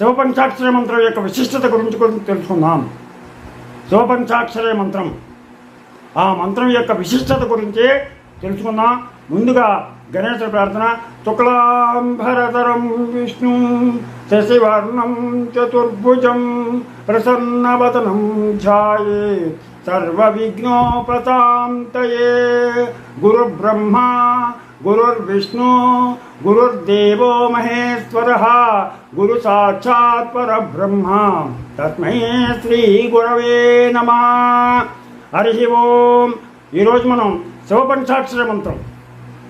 శివపంచాక్షర మంత్రం యొక్క విశిష్టత గురించి కొంచెం తెలుసుకుందాం. శివపంచాక్షర మంత్రం. ఆ మంత్రం యొక్క విశిష్టత గురించి తెలుసుకుందాం. ముందుగా గణేశ ప్రార్థన. శుక్లాంబరధరం విష్ణు శశివర్ణం చతుర్భుజం ప్రసన్నవదనం ధ్యాయే సర్వవిఘ్నోపశాంతయే గురుబ్రహ్మ గురుర్విష్ణు గురుర్దేవో మహేశ్వర గురు సాక్షాత్ పరబ్రహ్మ. తస్మై శ్రీ గురవే నమ. హరి ఓం. ఈరోజు మనం శివపంచాక్షర మంత్రం.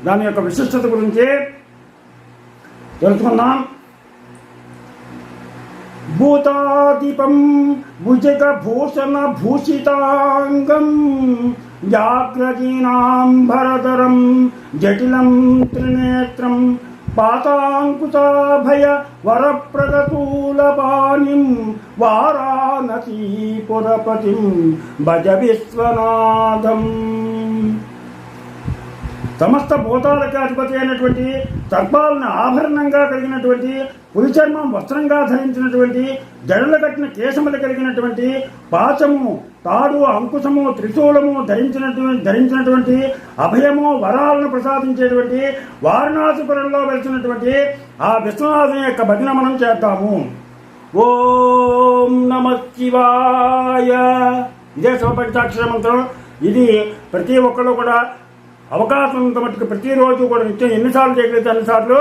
దాని యొక్క విశిష్టత గురించి తెలుసుకుందాం. భూతాదిపం భుజగభూషణ భూషితాంగం జాగ్రజీనాంబరధరం జటిలం త్రినేత్రం పాతాంకుతాభయ వరప్రదతూలపాణిం వారాణసీపురపతిం భజ విశ్వనాథం. సమస్త భూతాలకు అధిపతి అయినటువంటి సర్పాలను ఆభరణంగా కలిగినటువంటి పులిచర్మం వస్త్రంగా ధరించినటువంటి జడలు కట్టిన కేశములు కలిగినటువంటి పాచము తాడు అంకుశము త్రిశూలము ధరించినటువంటి ధరించినటువంటి అభయము వరాలను ప్రసాదించేటువంటి వారణాసిపురంలో వెలిసినటువంటి ఆ విశ్వనాథుని యొక్క భగ్న మనం చేద్దాము. ఓం నమ శివాయ. ఇదే శివపంచాక్షర మంత్రం. ఇది ప్రతి ఒక్కరు కూడా అవకాశం మటుకు ప్రతిరోజు కూడా నిత్యం ఎన్నిసార్లు చేయగలిగితే అన్నిసార్లు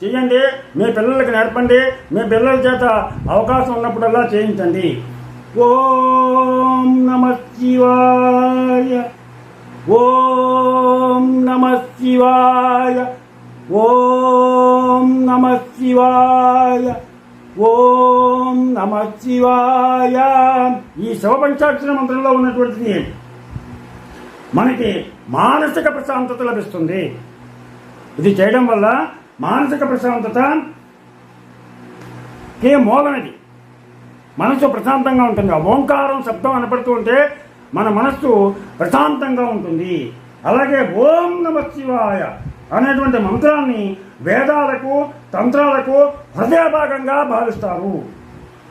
చేయండి. మీ పిల్లలకి నేర్పండి. మీ పిల్లల చేత అవకాశం ఉన్నప్పుడల్లా చేయించండి. ఓం నమ శివాయ. ఓం నమ శివాయ. ఓం నమ శివాయ. ఓం నమ శివాయ. ఈ శివపంచాక్షర మంత్రంలో ఉన్నటువంటిది మనకి మానసిక ప్రశాంతత లభిస్తుంది. ఇది చేయడం వల్ల మానసిక ప్రశాంతత కే మూలం మనసు ప్రశాంతంగా ఉంటుంది. ఓంకారం శబ్దం అనపడుతూ ఉంటే మన మనస్సు ప్రశాంతంగా ఉంటుంది. అలాగే ఓం నమ శివాయ అనేటువంటి మంత్రాన్ని వేదాలకు తంత్రాలకు హృదయ భాగంగా భావిస్తారు.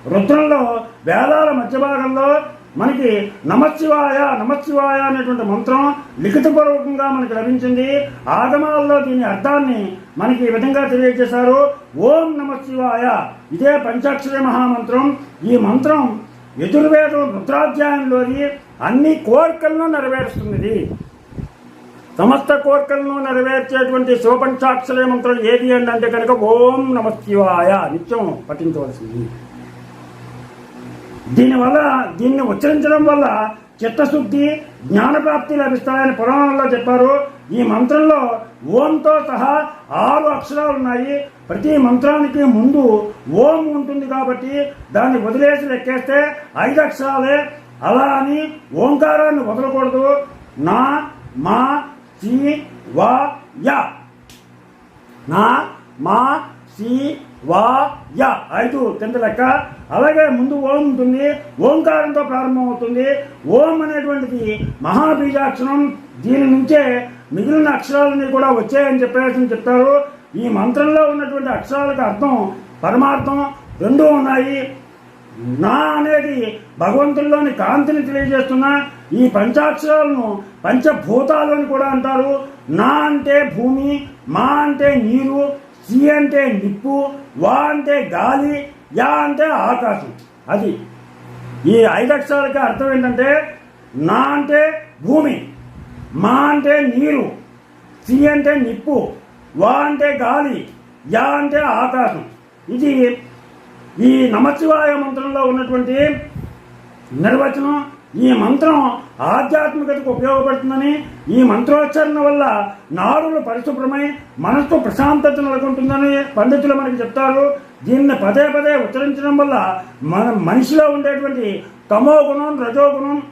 రుద్రంలో వేదాల మధ్య భాగంలో మనకి నమశివాయ నమశివాయ అనేటువంటి మంత్రం లిఖితపూర్వకంగా మనకి లభించింది. ఆగమాల్లో దీని అర్థాన్ని మనకి ఈ విధంగా తెలియజేశారు. ఓం నమశివాయ. ఇదే పంచాక్షరి మహామంత్రం. ఈ మంత్రం యజుర్వేదం రుద్రాధ్యాయంలోని అన్ని కోరికలను నెరవేరుస్తుంది సమస్త కోరికలను నెరవేర్చేటువంటి శివపంచాక్షరే మంత్రం ఏది అంటే కనుక ఓం నమశివాయ. నిత్యం పఠించవలసింది. దీనివల్ల దీన్ని ఉచ్చరించడం వల్ల చిత్తశుద్ధి జ్ఞానప్రాప్తి లభిస్తాయని పురాణంలో చెప్పారు. ఈ మంత్రంలో ఓంతో సహా ఆరు అక్షరాలు ఉన్నాయి. ప్రతి మంత్రానికి ముందు ఓం ఉంటుంది కాబట్టి దాన్ని వదిలేసి లెక్కేస్తే ఐదు అక్షరాలే. అలా అని ఓంకారాన్ని వదలకూడదు. నా మా సి వా యా. నా మా సి వా యా. ఐదు కింద లెక్క. అలాగే ముందు ఓం ఉంటుంది ఓంకారంతో ప్రారంభమవుతుంది ఓం అనేటువంటిది మహాబీజాక్షరం. దీని నుంచే మిగిలిన అక్షరాలన్నీ కూడా వచ్చాయని చెప్పేసి చెప్తారు. ఈ మంత్రంలో ఉన్నటువంటి అక్షరాలకు అర్థం పరమార్థం రెండూ ఉన్నాయి. నా అనేది భగవంతుల్లోని కాంతిని తెలియజేస్తున్న ఈ పంచాక్షరాలను పంచభూతాలు అని కూడా అంటారు. నా అంటే భూమి మా అంటే నీరు సి అంటే నిప్పు వా అంటే గాలి యా అంటే ఆకాశం అది. ఈ ఐదు అక్షరాలకి అర్థం ఏంటంటే నా అంటే భూమి మా అంటే నీరు సి అంటే నిప్పు వా అంటే గాలి యా అంటే ఆకాశం. ఇది ఈ నమశివాయ మంత్రంలో ఉన్నటువంటి నిర్వచనం ఈ మంత్రం ఆధ్యాత్మికతకు ఉపయోగపడుతుందని ఈ మంత్రోచ్చారణ వల్ల నారులు పరిశుభ్రమై మనస్సు ప్రశాంతత నెలకొంటుందని పండితులు మనకి చెప్తారు. దీన్ని పదే పదే ఉచ్చరించడం వల్ల మన మనిషిలో ఉండేటువంటి తమో గుణం రజోగుణం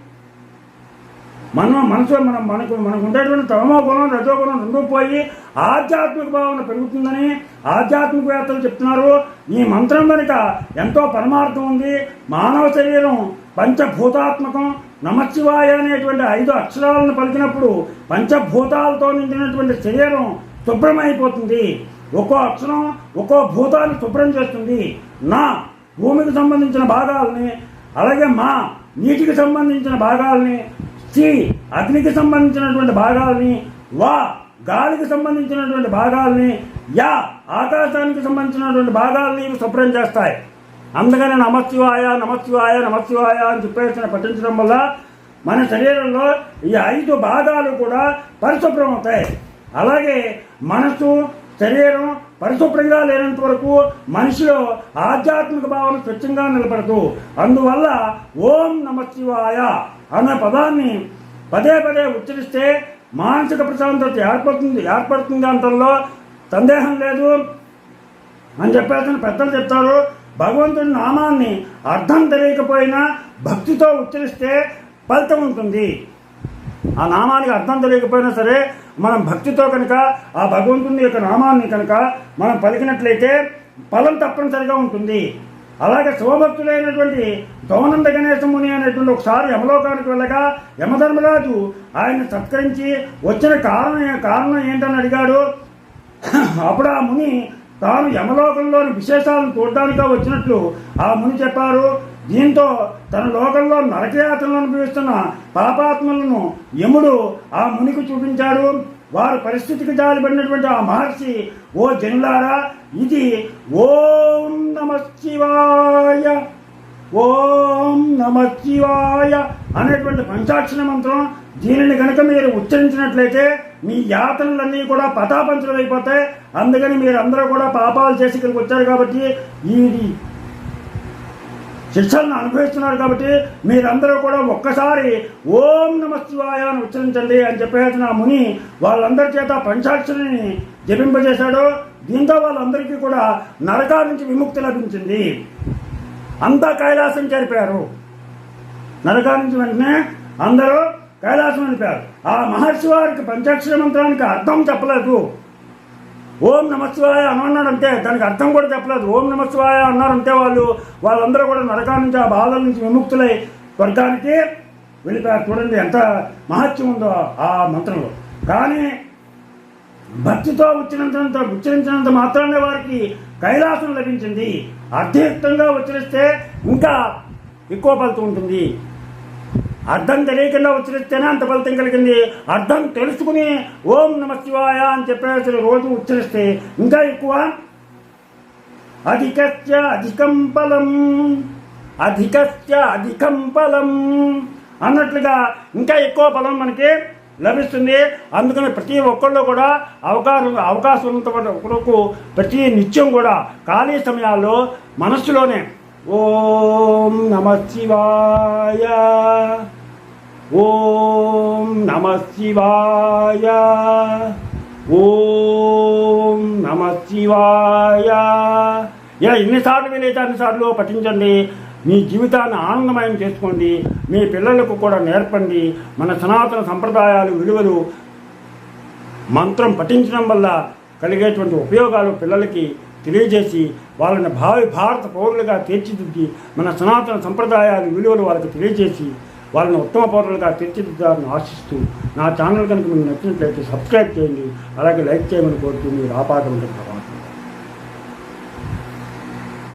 మన మనసు మనం మనకు మనకు ఉండేటువంటి తమో గుణం రజో గుణం రెండు పోయి ఆధ్యాత్మిక భావన పెరుగుతుందని ఆధ్యాత్మికవేత్తలు చెప్తున్నారు. ఈ మంత్రం వెనుక ఎంతో పరమార్థం ఉంది. మానవ శరీరం పంచభూతాత్మకం. నమశివాయ అనేటువంటి ఐదు అక్షరాలను పలికినప్పుడు పంచభూతాలతో నిండినటువంటి శరీరం శుభ్రమైపోతుంది. ఒక్కో అక్షరం ఒక్కో భూతాన్ని శుభ్రం చేస్తుంది. నా భూమికి సంబంధించిన భాగాలని అలాగే మా నీటికి సంబంధించిన భాగాలని చి అగ్నికి సంబంధించినటువంటి భాగాల్ని వా గాలికి సంబంధించినటువంటి భాగాల్ని యా ఆకాశానికి సంబంధించినటువంటి భాగాల్ని ఇవి శుభ్రం చేస్తాయి. అందుకని నమశివాయ నమశివాయ నమశివాయ అని చెప్పేసిన పఠించడం వల్ల మన శరీరంలో ఈ ఐదు భాగాలు కూడా పరిశుభ్రం అవుతాయి అలాగే మనసు శరీరం పరిశుభ్రంగా లేనంత వరకు మనిషిలో ఆధ్యాత్మిక భావన స్వచ్ఛంగా నిలబడదు. అందువల్ల ఓం నమ శివాయ అన్న పదాన్ని పదే పదే ఉచ్చరిస్తే మానసిక ప్రశాంతత ఏర్పడుతుంది ఏర్పడుతుంది అంతలో సందేహం లేదు. అని చెప్పేసిన పెద్దలు చెప్తారు. భగవంతుడి నామాన్ని అర్థం తెలియకపోయినా భక్తితో ఉచ్చరిస్తే ఫలితం ఉంటుంది. ఆ నామానికి అర్థం తెలియకపోయినా సరే మనం భక్తితో కనుక ఆ భగవంతుని యొక్క నామాన్ని కనుక మనం పలికినట్లయితే ఫలం తప్పనిసరిగా ఉంటుంది. అలాగే శివభక్తులైనటువంటి గౌనంద గణేశ ముని అనేటువంటి ఒకసారి యమలోకానికి వెళ్ళగా యమధర్మరాజు ఆయన సత్కరించి వచ్చిన కారణం కారణం ఏంటని అడిగాడు. అప్పుడు ఆ ముని తాను యమలోకంలోని విశేషాలను చూడడానిగా వచ్చినట్లు ఆ ముని చెప్పారు. దీంతో తన లోకంలో నరకయాతలను అనుభవిస్తున్న పాపాత్మలను యముడు ఆ మునికి చూపించాడు. వారి పరిస్థితికి జాలిపడినటువంటి ఆ మహర్షి ఓ జనులారా ఇది ఓం నమ శివాయ ఓం నమ శివాయ అనేటువంటి పంచాక్షర మంత్రం దీనిని కనుక మీరు ఉచ్చరించినట్లయితే మీ యాతనలన్నీ కూడా పటాపంచలు అయిపోతాయి అందుకని మీరు అందరూ కూడా పాపాలు చేసి ఇక్కడికి వచ్చారు కాబట్టి ఈ శిక్షలను అనుభవిస్తున్నారు కాబట్టి మీరందరూ కూడా ఒక్కసారి ఓం నమ శివాయ అని ఉచ్చరించండి అని చెప్పేసి నా ముని వాళ్ళందరి చేత పంచాక్షరిని జపింపజేశాడు. దీంతో వాళ్ళందరికీ కూడా నరకా నుంచి విముక్తి లభించింది. అంతా కైలాసం చేరిపోయారు. నరకా నుంచి వెంటనే అందరూ కైలాసం వెళ్ళిపోయారు. ఆ మహర్షి వారికి పంచాక్షర మంత్రానికి అర్థం చెప్పలేదు. ఓం నమస్వాయ అన్నాడంటే దానికి అర్థం కూడా చెప్పలేదు. ఓం నమస్వాయ అన్నారంటే వాళ్ళు వాళ్ళందరూ కూడా నరకా నుంచి ఆ బాధల నుంచి విముక్తులై స్వర్గానికి వెళ్ళిపోయారు. చూడండి ఎంత మహత్యం ఉందో ఆ మంత్రంలో. కానీ భక్తితో ఉచ్చరించినంత ఉచ్చరించినంత మాత్రమే వారికి కైలాసం లభించింది. అర్థయుక్తంగా ఉచ్చరిస్తే ఇంకా ఎక్కువ ఫలితం ఉంటుంది. అర్థం తెలియకుండా ఉచ్చరిస్తేనే అంత ఫలితం కలిగింది. అర్థం తెలుసుకుని ఓం నమ శివాయ అని చెప్పేసి రోజు ఉచ్చరిస్తే ఇంకా ఎక్కువ? అధికస్య అధికం ఫలం. అధికస్య అధికం ఫలం. అన్నట్లుగా ఇంకా ఎక్కువ ఫలం మనకి లభిస్తుంది. అందుకని ప్రతి ఒక్కళ్ళు కూడా అవకాశం అవకాశం ఉన్నంత వరకు ప్రతి నిత్యం కూడా ఖాళీ సమయాల్లో మనస్సులోనే ఓం నమ శివాయ. ఓం నమ శివాయ. ఓం నమ శివాయ. ఇలా ఎన్నిసార్లు వీలైతే అన్నిసార్లు పఠించండి. మీ జీవితాన్ని ఆనందమయం చేసుకోండి. మీ పిల్లలకు కూడా నేర్పండి. మన సనాతన సంప్రదాయాలు విలువలు మంత్రం పఠించడం వల్ల కలిగేటువంటి ఉపయోగాలు పిల్లలకి తెలియజేసి వాళ్ళని భావి భారత పౌరులుగా తీర్చిదిద్ది మన సనాతన సంప్రదాయాలు విలువలు వాళ్ళకి తెలియజేసి వాళ్ళని ఉత్తమ పౌరులుగా తీర్చిదిద్దాలని ఆశిస్తూ నా ఛానల్ కనుక మీకు నచ్చినట్లయితే సబ్స్క్రైబ్ చేయండి. అలాగే లైక్ చేయమని కోరుతూ మీరు ఆపాదం